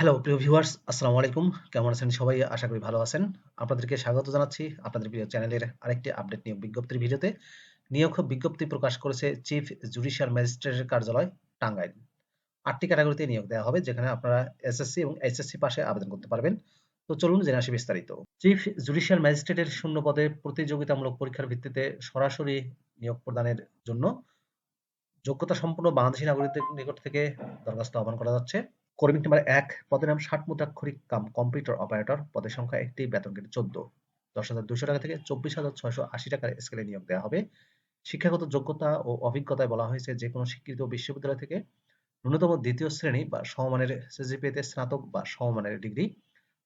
Hello প্রিয় viewers আসসালামু আলাইকুম। কেমন আছেন সবাই? আশা করি ভালো আছেন। আপনাদেরকে স্বাগত জানাচ্ছি আপনাদের প্রিয় চ্যানেলের আরেকটি আপডেট নিয়োগ বিজ্ঞপ্তির ভিডিওতে। নিয়োগ বিজ্ঞপ্তি প্রকাশ করেছে চিফ জুডিশিয়াল ম্যাজিস্ট্রেটের কার্যালয়, টাঙ্গাইল। আটটি ক্যাটাগরিতে নিয়োগ দেওয়া হবে, যেখানে আপনারা এসএসসি এবং এইচএসসি পাশে আবেদন করতে পারবেন। তো চলুন জেনে আসি বিস্তারিত। চিফ জুডিশিয়াল ম্যাজিস্ট্রেটের শূন্য পদে প্রতিযোগিতামূলক পরীক্ষার ভিত্তিতে সরাসরি নিয়োগ প্রদানের জন্য যোগ্যতা সম্পন্ন বাংলাদেশী নাগরিকদের নিকট থেকে দরখাস্ত আহ্বান করা যাচ্ছে। কর্মী নাম্বার এক পদের নাম ষাট মুদ্রাক্ষরিক কাম, কম্পিউটার অপারেটর। পদের সংখ্যা একটি, বেতন কেটে চোদ্দ। দশ হাজার দুশো টাকা থেকে চব্বিশ হাজার ছয়শো আশি টাকার স্কেলে নিয়োগ দেওয়া হবে। শিক্ষাগত যোগ্যতা ও অভিজ্ঞতায় বলা হয়েছে যে কোনো স্বীকৃত বিশ্ববিদ্যালয় থেকে ন্যূনতম দ্বিতীয় শ্রেণি বা সমমানের সিজিপিএতে স্নাতক বা সমমানের ডিগ্রি।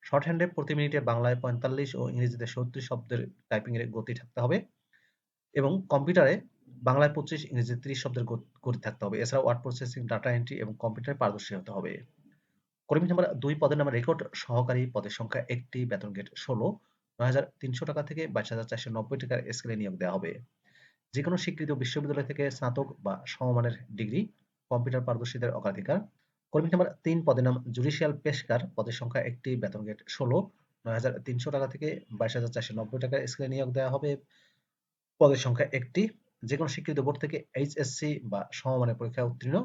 শর্ট হ্যান্ডে প্রতি মিনিটে বাংলায় পঁয়তাল্লিশ ও ইংরেজিতে সত্তর শব্দের টাইপিং এর গতি থাকতে হবে। এবং কম্পিউটারে বাংলায় পঁচিশ ইংরেজি ত্রিশ শব্দের গতি থাকতে হবে। এছাড়া ওয়ার্ড প্রসেসিং, ডাটা এন্ট্রি এবং কম্পিউটারে পারদর্শী হতে হবে। কর্মী নাম্বার দুই পদের নামে রেকর্ড সহকারী পদের সংখ্যা একটি, বেতন গেট ষোলো, নয় টাকা থেকে বাইশ হাজার চারশো নব্বই টাকার স্কেলে নিয়োগ দেওয়া হবে। যে কোনো স্বীকৃত বিশ্ববিদ্যালয় থেকে স্নাতক বা সমমানের ডিগ্রি কম্পিউটার পারদর্শীদের অগ্রাধিকার। কর্মী নাম্বার তিন পদের নাম জুডিশিয়াল পেশকার পদের সংখ্যা একটি, বেতন গেট ষোলো, নয় হাজার তিনশো টাকা থেকে বাইশ হাজার চারশো নব্বই টাকার স্কেলে নিয়োগ দেওয়া হবে। পদের সংখ্যা একটি যে কোনো স্বীকৃত বোর্ড থেকে এইচএসসি বা সমমানের পরীক্ষায় উত্তীর্ণ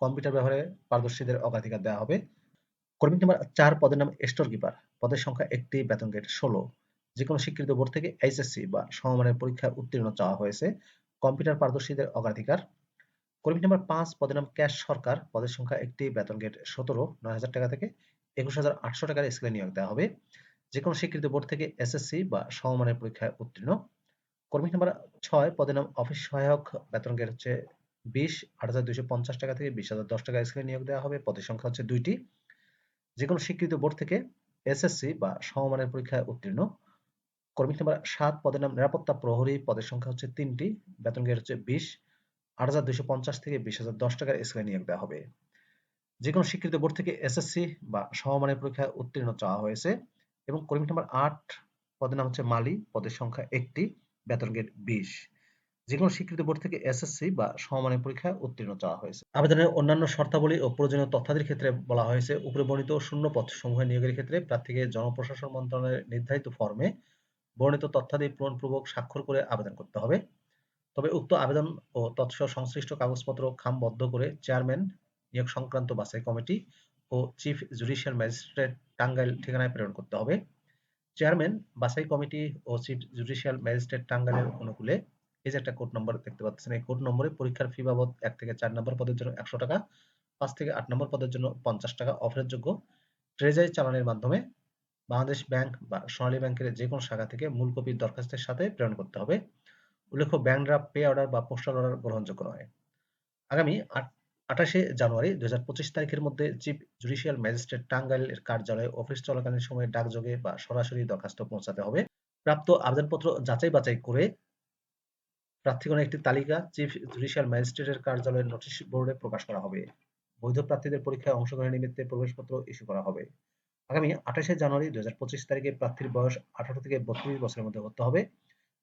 কম্পিউটার ব্যবহারে পারদর্শীদের অগ্রাধিকার দেওয়া হবে। কর্মী নাম্বার চার পদের নাম স্টোর কিপার। পদের সংখ্যা একটি, বেতন গেট ষোলো। যে কোনো স্বীকৃত বোর্ড থেকে এইচএসসি বা সমমানের পরীক্ষায় উত্তীর্ণ চাওয়া হয়েছে কম্পিউটার পারদর্শীদের অগ্রাধিকার। কর্মী নাম্বার পাঁচ পদের নাম ক্যাশ সরকার। পদের সংখ্যা একটি, বেতন গেট সতেরো, নয় হাজার টাকা থেকে একুশ হাজার আটশো টাকার স্কেলে নিয়োগ দেওয়া হবে। যে কোনো স্বীকৃত বোর্ড থেকে এসএসসি বা সমমানের পরীক্ষায় উত্তীর্ণ। কর্মী নাম্বার ছয় পদের নাম অফিস সহায়ক। বেতন গেট হচ্ছে বিশ, আট হাজার দুইশো পঞ্চাশ টাকা থেকে বিশ হাজার দশ টাকা স্কেলে নিয়োগ দেওয়া হবে। পদের সংখ্যা হচ্ছে দুইটি। যে কোনো স্বীকৃত বোর্ড থেকে এসএসসি বা সমমানের পরীক্ষায় উত্তীর্ণ। কর্মী নাম্বার সাত, পদের নাম নিরাপত্তা প্রহরী, পদের সংখ্যা হচ্ছে তিনটি, বেতন গেট হচ্ছে বিশ, আট হাজার দুইশো পঞ্চাশ থেকে বিশ হাজার দশ টাকার স্কেলে নিয়োগ দেওয়া হবে। যে কোনো স্বীকৃত বোর্ড থেকে এসএসসি বা সমমানের পরীক্ষায় উত্তীর্ণ চাওয়া হয়েছে এবং কর্মী নাম্বার আট, পদের নাম হচ্ছে মালি, পদের সংখ্যা একটি, বেতন গেট বিশ। যে কোনো স্বীকৃত বোর্ড থেকে এসএসসি বা সমমানের পরীক্ষায় উত্তীর্ণ চাওয়া হয়েছে। আবেদনের অন্যান্য শর্তাবলী ও প্রয়োজনীয় তথ্যাদির ক্ষেত্রে বলা হয়েছে, উপরে বর্ণিত শূন্য পদ সমূহের নিয়োগের ক্ষেত্রে প্রার্থীকে জনপ্রশাসন মন্ত্রণালয়ের নির্ধারিত ফর্মে বর্ণিত তথ্যাদি পূরণপূর্বক স্বাক্ষর করে আবেদন করতে হবে। তবে উক্ত আবেদন ও তৎসহ সংশ্লিষ্ট কাগজপত্র খামবদ্ধ করে চেয়ারম্যান, নিয়োগ সংক্রান্ত বাছাই কমিটি ও চিফ জুডিশিয়াল ম্যাজিস্ট্রেট টাঙ্গাইল ঠিকানায় প্রেরণ করতে হবে। চেয়ারম্যান, বাছাই কমিটি ও চিফ জুডিশিয়াল ম্যাজিস্ট্রেট টাঙ্গাইলের অনুকূলে এই যে একটা কোড নম্বর দেখতে পাচ্ছেন, এই কোড নম্বরে পরীক্ষার ফি বাবদ এক থেকে চার নম্বর পদের জন্য একশো টাকা, পাঁচ থেকে আট নম্বর পদের জন্য পঞ্চাশ টাকা অফারের যোগ্য ট্রেজারি চালানের মাধ্যমে বাংলাদেশ ব্যাংক বা সোনালী ব্যাংকের যে কোনো শাখা থেকে মূল কপির দরখাস্তের সাথে প্রেরণ করতে হবে। উল্লেখ্য ব্যাংক ড্রাফট পে অর্ডার বা পোস্টাল অর্ডার গ্রহণযোগ্য নয়। আগামী আঠাশে জানুয়ারি দুই হাজার পঁচিশ তারিখের মধ্যে চিফ জুডিশিয়াল ম্যাজিস্ট্রেট টাঙ্গাইলের কার্যালয়ে অফিস চলাকালীন সময়ে ডাকযোগে বা সরাসরি দরখাস্ত পৌঁছাতে হবে। প্রাপ্ত আবেদনপত্র যাচাই বাছাই করে প্রার্থীগণের একটি তালিকা চিফ জুডিশিয়াল ম্যাজিস্ট্রেটের কার্যালয়ের নোটিশ বোর্ডে প্রকাশ করা হবে। বৈধ প্রার্থীদের পরীক্ষায় অংশগ্রহণের নিমিত্তে প্রবেশপত্র ইস্যু করা হবে। আগামী আঠাশে জানুয়ারি দুই তারিখে প্রার্থীর বয়স আঠারো থেকে বত্রিশ বছরের মধ্যে হতে হবে।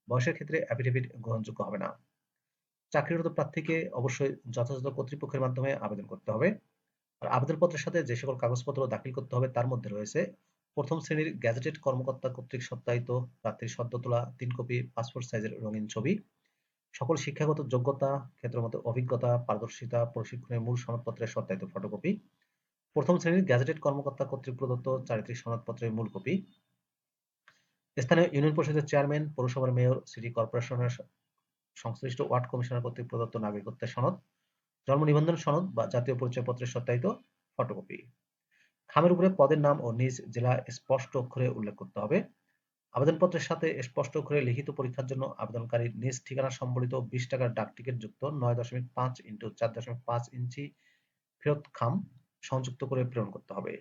বয়সের ক্ষেত্রে অ্যাফিডেভিট গ্রহণযোগ্য হবে না। চাকরিরত প্রার্থীকে অবশ্যই যথাযথ কর্তৃপক্ষের মাধ্যমে আবেদন করতে হবে। আর আবেদনপত্রের সাথে যে সকল কাগজপত্র দাখিল করতে হবে তার মধ্যে রয়েছে প্রথম শ্রেণির গ্যাজেটেড কর্মকর্তা কর্তৃক সত্যায়িত প্রার্থীর সদ্য তোলা তিন কপি, পাসপোর্ট সাইজের রঙিন ছবি সকল শিক্ষাগত যোগ্যতা ক্ষেত্রমত অভিজ্ঞতা, পারদর্শিতা, প্রশিক্ষণের মূল সনদপত্রের সত্যায়িত ফটোকপি, প্রথম শ্রেণির গ্যাজেটেড কর্মকর্তা কর্তৃক প্রদত্ত চারিত্রিক সনদপত্রের মূল কপি, স্থানীয় ইউনিয়ন পরিষদের চেয়ারম্যান পৌরসভার মেয়র সিটি কর্পোরেশনের সংশ্লিষ্ট ওয়ার্ড কমিশনার কর্তৃক প্রদত্ত নাগরিকত্বের সনদ, জন্ম নিবন্ধন সনদ বা জাতীয় পরিচয়পত্রের সত্যায়িত ফটোকপি। খামের উপরে পদের নাম ও নিজ জেলা স্পষ্ট অক্ষরে উল্লেখ করতে হবে। আবেদনপত্রের সাথে স্পষ্ট করে লিখিত পরীক্ষার জন্য আবেদনকারী নিজ ঠিকানা সম্বলিত বিশ টাকার ডাক টিকিট যুক্ত নয় দশমিক পাঁচ ইন্টু চার দশমিক পাঁচ ইঞ্চি ফেরত খাম সংযুক্ত করে প্রেরণ করতে হবে।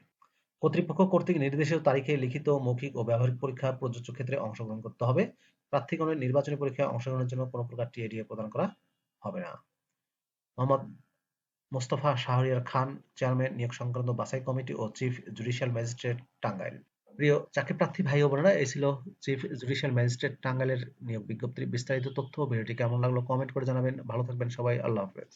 কর্তৃপক্ষ কর্তৃক নির্দেশিত তারিখে লিখিত মৌখিক ও ব্যবহারিক পরীক্ষা প্রযোজ্য ক্ষেত্রে অংশগ্রহণ করতে হবে। প্রার্থীগণের নির্বাচনী পরীক্ষায় অংশগ্রহণের জন্য কোনো প্রকার টিএডিএ প্রদান করা হবে না। মোহাম্মদ মোস্তফা শাহরিয়ার খান, চেয়ারম্যান নিয়োগ সংক্রান্ত বাছাই কমিটি ও চিফ জুডিশিয়াল ম্যাজিস্ট্রেট টাঙ্গাইল। প্রিয় চাকরি প্রার্থী ভাই বোনেরা, এই ছিল চিফ জুডিশিয়াল ম্যাজিস্ট্রেট টাঙ্গাইলের নিয়োগ বিজ্ঞপ্তির বিস্তারিত তথ্য। ভিডিওটি কেমন লাগল কমেন্ট করে জানাবেন। ভালো থাকবেন সবাই। আল্লাহ হাফেজ।